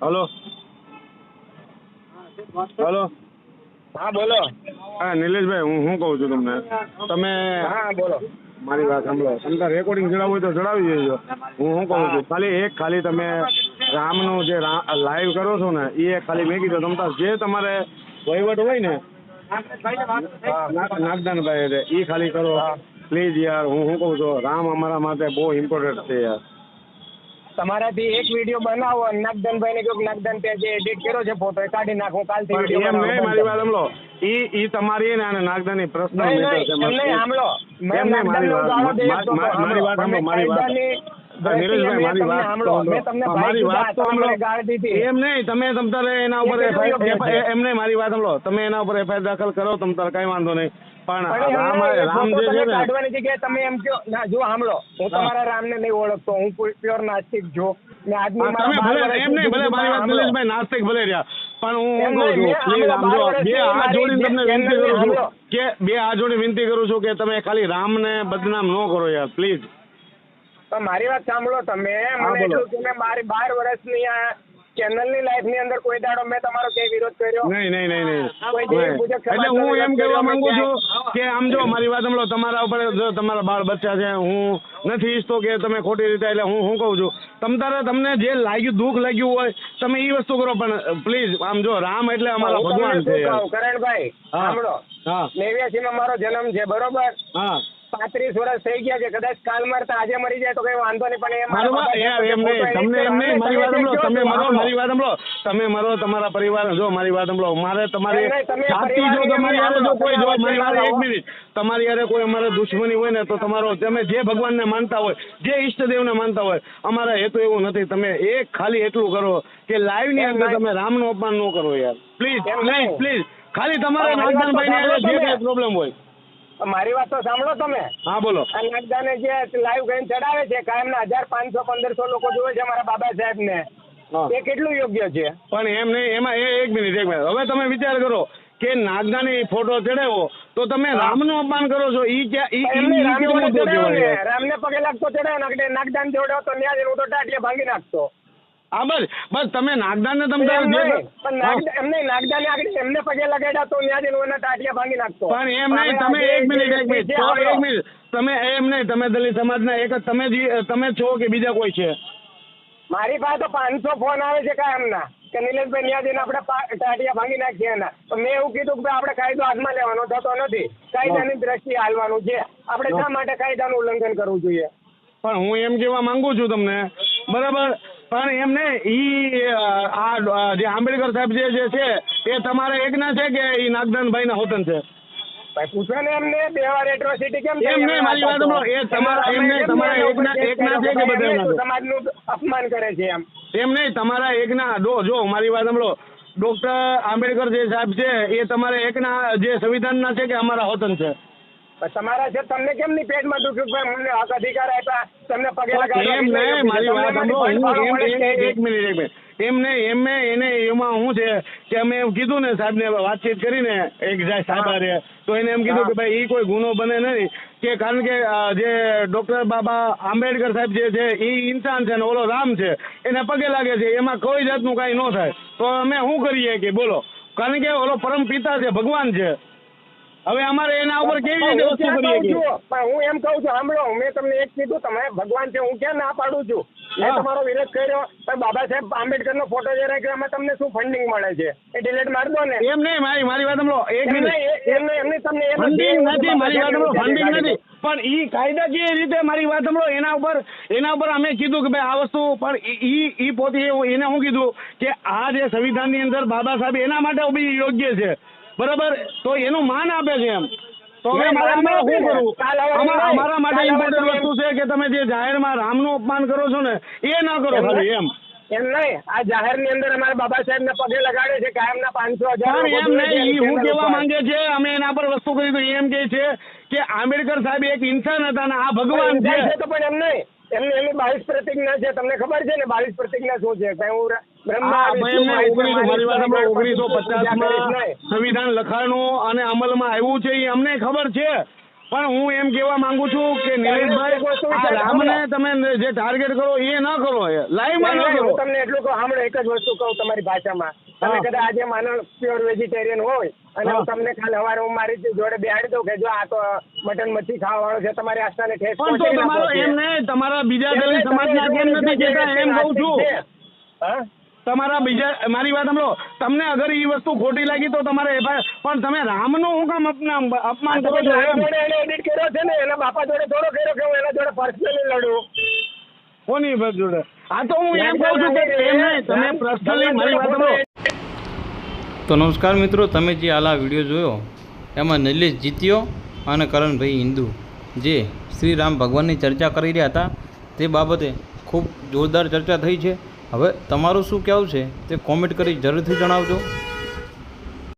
Hello. Hello. હા બોલો. હા નિલેશભાઈ હું શું કહું છું તમને? તમે હા બોલો. મારી વાત સાંભળો. તમને રેકોર્ડિંગ જણાવવું હોય તો જણાવી દેજો. હું શું કહું છું? ખાલી એક ખાલી તમે રામનું જે લાઈવ કરો છો ને એ ખાલી મેં કીધું તમ તાર જે તમારે વહીવટ હોય ને નાગ- નાગદાનભાઈ એ ખાલી કરો. પ્લીઝ યાર હું શું કહું છું? રામ અમારા માટે બહુ ઇમ્પોર્ટન્ટ છે યાર. તમારાથી એક વીડિયો બનાવો અને નાગદાનભાઈ ને કયો નાગદન ત્યાં જે એડિટ કર્યો છે ફોટો એ કાઢી નાખો કાલથી વીડિયો એમ નહીં મારી વાત સાંભળો. ઈ ઈ તમારી ને અને નાગદાની પ્રશ્ન નહીં નહીં સાંભળો. મેં ગાળો. મારી વાત સાંભળો, મારી વાત. મારી વાત સાંભળો તો તમે એમ નહીં એના ઉપર એ કેટલું યોગ્ય FIR છે? એમ નહીં મારી વાત સાંભળો. તમે એના ઉપર એફઆઈઆર દાખલ કરો તમતારે કઈ વાંધો નહીં. પણ રામ રામ જે છે ને કાઢવાની જગ્યાએ તમે એમ કહો ના જો સાંભળો. હું. તમારા રામને નહીં ઓળખતો. હું પ્યોર નાસ્તિક જો ને આજની તમે ભલે એમ નહીં ભલે મારી વાત નિલેશભાઈ નાસ્તિક ભલે રહ્યા પણ હું કહું છું પ્લીઝ આમ સાંભળો, જો બાર બે આ હાથ જોડીને તમને વિનંતી કરું છું કે બે હાથ જોડી વિનંતી કરું છું કે તમે ખાલી રામને બદનામ ન કરો યાર પ્લીઝ. પણ મારી વાત સાંભળો તમે મને એટલું કે મેં મારી બાર વર્ષની આ ચેનલની લાઈફની અંદર કોઈ દાડો મેં તમારો ક્યાંય વિરોધ કર્યો? નહીં નહીં નહીં નહીં. એટલે હું એમ કહેવા માંગુ છું કે આમ જો મારી વાત સાંભળો તમારા ઉપર જો તમારા બાળ બચ્ચા છે હું નથી ઈચ્છતો કે તમે ખોટી રીતે એટલે હું શું કહું છું તમ તારે તમને જે લાગ્યું દુઃખ લાગ્યું હોય તમે એ વસ્તુ કરો પણ પ્લીઝ આમ જો રામ એટલે અમારા ભગવાન છે. કરણભાઈ સાંભળો. નેવ્યાસી માં મારો જન્મ છે બરોબર? હા. પાંત્રીસ વર્ષ થઈ ગયા છે. કદાચ કાલ મરતા આજે મરી જાય તો કઈ વાંધો નહીં પણ એમ નહીં. તમને એમ નહીં. મારી વાત સાંભળો. તમે મરો મારી વાત સાંભળો. તમે મરો તમારા પરિવાર જો મારી વાત સાંભળો. મારે તમારી જાતિ જો તમારી હારે જો કોઈ જો મારી વાત એક મિનિટ. તમારી હારે કોઈ અમારે દુશ્મની હોય ને તો તમારો તમે જે ભગવાનને માનતા હોય જે ઈષ્ટદેવને માનતા હોય અમારા હેતુ એવું નથી. તમે એક ખાલી એટલું કરો કે લાઈવની અંદર તમે તમે રામનું અપમાન ન કરો યાર. Please please. પ્લીઝ ખાલી તમારા નાગદાનભાઈ ને જે પ્રોબ્લેમ હોય. મારી વાત તો સાંભળો તમે. હા બોલો. આ નાગદાને જે લાઈવ કરીને ચડાવે છે કાયમના હજાર પાંચસો પંદરસો લોકો જોવે છે મારા બાબા સાહેબ ને એ કેટલું યોગ્ય છે? પણ એમ નહીં એમાં એ એક મિનિટ એક મિનિટ. હવે તમે વિચાર કરો કે નાગદાને ફોટો ચડાવ્યો તો તમે રામનું અપમાન કરો છો? ઈ રામ ને? રામને પગે લાગતો ચડાવ્યો નાગદાન જોડ્યો તો ન્યા હું તો ટાટિયા ભાંગી નાખતો. હા બસ બસ તમે નાગદાનને તમે એમને એમ જે- નહીં, પણ નાગદા- એમ નહીં આગળ એમને પગે લગાડ્યા તો જઈને એના ટાટિયા ભાંગી નાખતો. પણ એમ નહીં તમે એક મિનિટ એક મિનિટ તો એક મિનિટ. તમે એમ નહીં તમે દલિત સમાજના એક તમે તમે છો કે બીજા કોઈ છે? મારી પાસે તો પાંચસો ફોન આવે છે કાયમના કે નિલેશભાઈ ત્યાં જઈને આપણે ટાટિયા ભાંગી નાખીએ એના. મેં એવું કીધું કે આપણે કાયદો હાથમાં લેવાનો થતો નથી. કાયદાની દ્રષ્ટિએ હાલવાનું છે. આપણે શા માટે કાયદાનું ઉલ્લંઘન કરવું જોઈએ? પણ હું એમ કહેવા માંગુ છું તમને. બરાબર? પણ એમ ને ઈ આ જે આંબેડકર સાહેબ જે જે છે એ તમારા એકના છે કે ઈ નાગદાનભાઈના હોતન છે? ભાઈ પૂછો ને એમને બે વાર એટ્રોસિટી કેમ એમ નહીં, મારી વાત સાંભળો. એ તમારા- એમ નહીં, તમારા એકના- એકના છે કે બધાના સમાજનું અપમાન કરે છે એમ. એમ નહીં તમારા એકના જો જો મારી વાત સાંભળો. ડોક્ટર આંબેડકર જે સાહેબ છે એ તમારા એકના જે સંવિધાનના છે કે અમારા હોતન છે? તમારા છે તમને કેમ નહીં પેટમાં દુખ્યું કે મને હક અધિકાર આપ્યા? તમને પગે એમ નહીં મારી વાત સાંભળો હું એમ. એક મિનિટ એક મિનિટ. એમ નહીં એને એમાં શું છે કે અમે એમ કીધું ને સાહેબને વાતચીત કરીને એક જાય સાહેબ હારે તો એને એમ કીધું કે ભાઈ એ કોઈ ગુનો બને નહીં. કે કારણ કે જે ડોક્ટર બાબા આંબેડકર સાહેબ જે છે એ ઇન્સાન છે ને ઓલો રામ છે એને પગે લાગે છે એમાં કોઈ જાતનું કાંઈ ન થાય. તો અમે શું કરીએ કે બોલો? કારણ કે ઓલો પરમ પિતા છે ભગવાન છે. હવે અમારે એના ઉપર કેવી રીતે વસ્તુ કરીએ કે? પણ હું એમ કહું છું સાંભળો મેં તમને એક કીધું તમે ભગવાન છે હું ક્યાં ના પાડું છું? મેં તમારો વિરોધ કર્યો પણ બાબા સાહેબ આંબેડકર નો ફોટો જે રાખ્યો એમાં તમને શું ફંડિંગ મળે છે? એ ડિલેટ મારી દો ને. એમ નહીં મારી મારી વાત સાંભળો એક મિનિટ. એમને એમને તમને એમ ફંડિંગ નથી મારી વાત સાંભળો ફંડિંગ નથી. પણ ઈ કાયદાકીય રીતે મારી વાત સાંભળો એના ઉપર એના ઉપર અમે કીધું કે ભાઈ આ વસ્તુ પણ ઈ- ઈ પોતે એને હું કીધું કે આ જે સંવિધાનની અંદર બાબા સાહેબ એના માટે બી યોગ્ય છે. બરાબર? તો એનું માન આપે છે એમ. તો હવે શું કરું. અમારા માટે ઇમ્પોર્ટન્ટ વસ્તુ છે કે તમે જે જાહેરમાં રામનું અપમાન કરો છો ને એ ના કરો ખાલી એમ. એમ નહીં. આ જાહેરની અંદર અમારા બાબા સાહેબ ને પગે લગાડે છે કાયમ ના પાંચસો હજાર એમ નહીં હું કેવા માંગે છે અમે એના પર વસ્તુ કરી એમ કે છે કે આંબેડકર સાહેબ એક ઇન્સાન હતા ને આ ભગવાન છે તો પણ એમ નહીં. એમની એમની બાવીસ પ્રતિજ્ઞા છે તમને ખબર છે ને બાવીસ પ્રતિજ્ઞા શું છે કઈ હું ઓગણીસો પચાસ. સંવિધાન લખાણું અને અમલમાં આવ્યું છે એ અમને ખબર છે પણ હું એમ કહેવા માંગુ છું કે નિલેશભાઈ રામને તમે જે ટાર્ગેટ કરો એ ન કરો લાઈવમાં ન કરો. તમને એટલું કહું હમણાં એક જ વસ્તુ કહું તમારી ભાષામાં. તમે કદાચ આજે માનો પ્યોર વેજીટેરિયન હોય અને હું તમને કાલે સવારે હું મારી જોડે બેહાડી દઉં કે જો આ તો મટન મચ્છી ખાવા વાળો છે તમારી આસ્થાને ઠેસ પણ તો તમારો એમ નહીં તમારા બીજા દલિત સમાજના કેમ નથી કહેતા? એમ કહું છું. હા? તમારા બીજા મારી વાત સાંભળો. તમને અગર એ વસ્તુ ખોટી લાગી તો તમારે પણ તમે રામનું હું કામ અપમાન અપમાન કરો છો એમ? જોડે કર્યો છે ને એના બાપા જોડે થોડો કર્યો કે હું એના જોડે પર્સનલી લડું? કોની જોડે? આ તો હું એમ કહું છું કે એમ નહીં તમે પર્સનલી મારી વાત સાંભળો તો નમસ્કાર મિત્રો તમે જે આલા વીડિયો જોયો એમાં નિલેશ જીત્યો અને કરણભાઈ હિન્દુ જે શ્રી રામ ભગવાનની ચર્ચા કરી રહ્યા હતા તે બાબતે ખૂબ જોરદાર ચર્ચા થઈ છે. હવે તમારું શું કહેવું છે તે કોમેન્ટ કરી જરૂરથી જણાવજો.